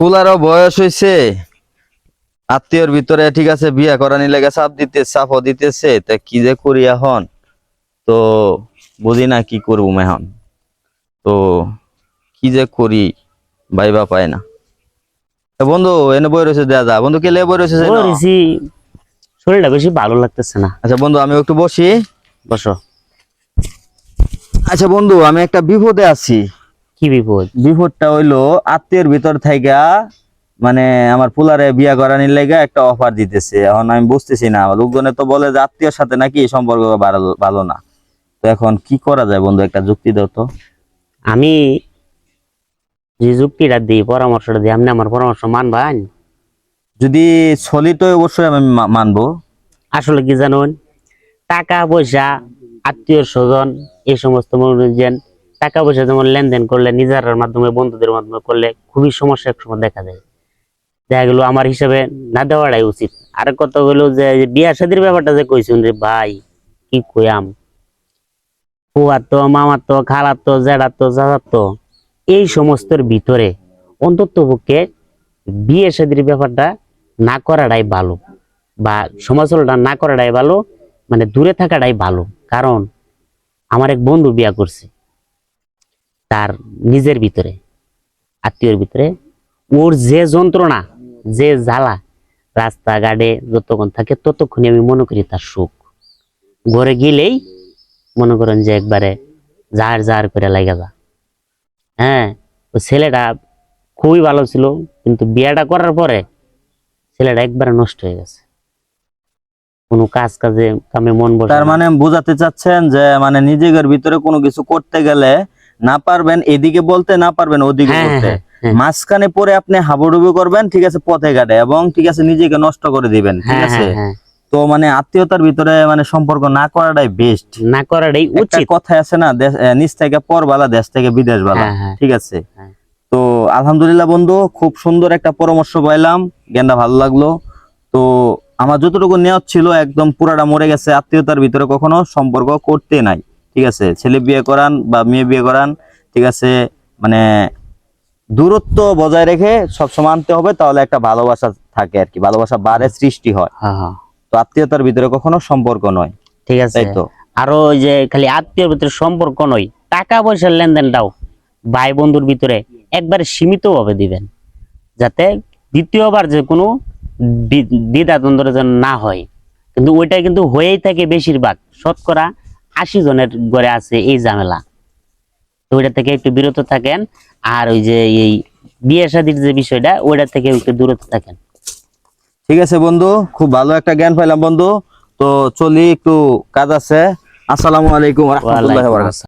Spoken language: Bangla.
ফুলারও বয়স হয়েছে আত্মীয়র ভিতরে ঠিক আছে বিয়া করা নিলে চাপ দিতে চাপও দিতেছে তা কি যে করি এখন? তো বুঝি না কি করব এখন। তো কি যে করি ভাইবা পায় না। বন্ধু এনে বই রয়েছে দাদা বন্ধু কে লে বই রয়েছে যে শরীরটা বেশি ভালো লাগতেছে না। আচ্ছা বন্ধু আমি একটু বসি। বসো। আচ্ছা বন্ধু আমি একটা বিপদে আছি। কি বিপদ? বিপদটা হইল আত্মীয়ের ভিতর থেকে মানে আমার পুলারে বিয়া করা নির লেগে একটা অফার দিতেছে। এখন আমি বুঝতেছি না লোকজনে তো বলে যে আত্মীয়র সাথে নাকি সম্পর্ক ভালো- না। তো এখন কি করা যায় বন্ধু একটা যুক্তি দাও তো। আমি যে যুক্তিটা দিই পরামর্শটা দিই আপনি আমার পরামর্শ মানবেন? যদি চলি তো অবশ্যই আমি মানবো। আসলে কি জানুন? টাকা পয়সা আত্মীয় স্বজন এই সমস্ত মনোরঞ্জন টাকা পয়সা যেমন লেনদেন করলে, নিজের মাধ্যমে, বন্ধুদের মাধ্যমে করলে খুবই সমস্যা একসময় দেখা যায় দেখা গেল আমার হিসাবে না দেওয়াটাই উচিত। আর কত হলো যে বিয়া শাদির ব্যাপারটা যে কইছেন রে ভাই, কি কইয়াম? তো, মামার তো, খালার তো জেডার তো জাজার তো, এই সমস্তর ভিতরে অন্তত পক্ষে বিয়ে শাদির ব্যাপারটা না করাটাই ভালো বা সমাজটা না করাটাই ভালো মানে দূরে থাকাটাই ভালো। কারণ আমার এক বন্ধু বিয়া করছে। তার নিজের ভিতরে, আত্মীয়র ভিতরে। ওর যে যন্ত্রণা, যে জ্বালা, রাস্তাঘাটে যতক্ষণ থাকে ততক্ষণই আমি মনে করি তার সুখ। ঘরে গেলেই মনে করেন যে একবারে জার জার করে লাগা যা। হ্যাঁ ওই ছেলেটা খুবই ভালো ছিল, কিন্তু বিয়েটা করার পরে ছেলেটা একবারে নষ্ট হয়ে গেছে। কোনো কাজ কাজে কামে মন বসে তার মানে বোঝাতে চাচ্ছেন যে মানে নিজেদের ভিতরে কোনো কিছু করতে গেলে না পারবেন এদিকে বলতে না পারবেন ওদিকে হ্যাঁ, বলতে হ্যাঁ, হ্যাঁ। মাঝখানে পরে আপনি হাবুডুবু করবেন ঠিক আছে পথে ঘাটে এবং ঠিক আছে নিজেকে নষ্ট করে দিবেন ঠিক আছে। তো মানে আত্মীয়তার ভিতরে মানে সম্পর্ক না করাটাই বেস্ট না করাটাই উচিত কথা আছে না নিচ থেকে পর বালা দেশ থেকে বিদেশ বালা। ঠিক আছে। তো আলহামদুলিল্লাহ বন্ধু খুব সুন্দর একটা পরামর্শ পাইলাম জ্ঞানটা ভালো লাগল তো আমার যতটুকু নেওয়া ছিল একদম পুরাটা মরে গেছে আত্মীয়তার ভিতরে কখনো সম্পর্ক করতে নাই ঠিক আছে? ছেলে বিয়ে করান বা মেয়ে বিয়ে করান ঠিক আছে? মানে দূরত্ব বজায় রেখে সবসময় আনতে হবে তাহলে একটা ভালোবাসা থাকে আর কি। ভালোবাসা বাড়ে সৃষ্টি হয়। হ্যাঁ, হ্যাঁ। তো আত্মীয়তার ভিতরে কখনো সম্পর্ক নয়। ঠিক আছে। তাই তো? আরও ওই যে খালি আত্মীয়র ভিতরে সম্পর্ক নয় টাকা পয়সার লেনদেনটাও ভাই বন্ধুর ভিতরে একবারে সীমিত ভাবে দিবেন যাতে দ্বিতীয়বার যে কোনো দ্বি- দ্বিধাদ্বন্দ্ব যেন না হয়। কিন্তু ওইটা কিন্তু হয়েই থাকে বেশিরভাগ। শতকরা আশি জনের ঘরে আছে এই ঝামেলা। তো ওইটা থেকে একটু বিরত থাকেন, আর ওই যে এই বিয়ে শাদির যে বিষয়টা, ওইটা থেকে একটু দূরত থাকেন। ঠিক আছে বন্ধু, খুব ভালো একটা জ্ঞান পাইলাম বন্ধু। তো চলি, একটু কাজ আছে। আসসালামু আলাইকুম রহমতুল্লাহ।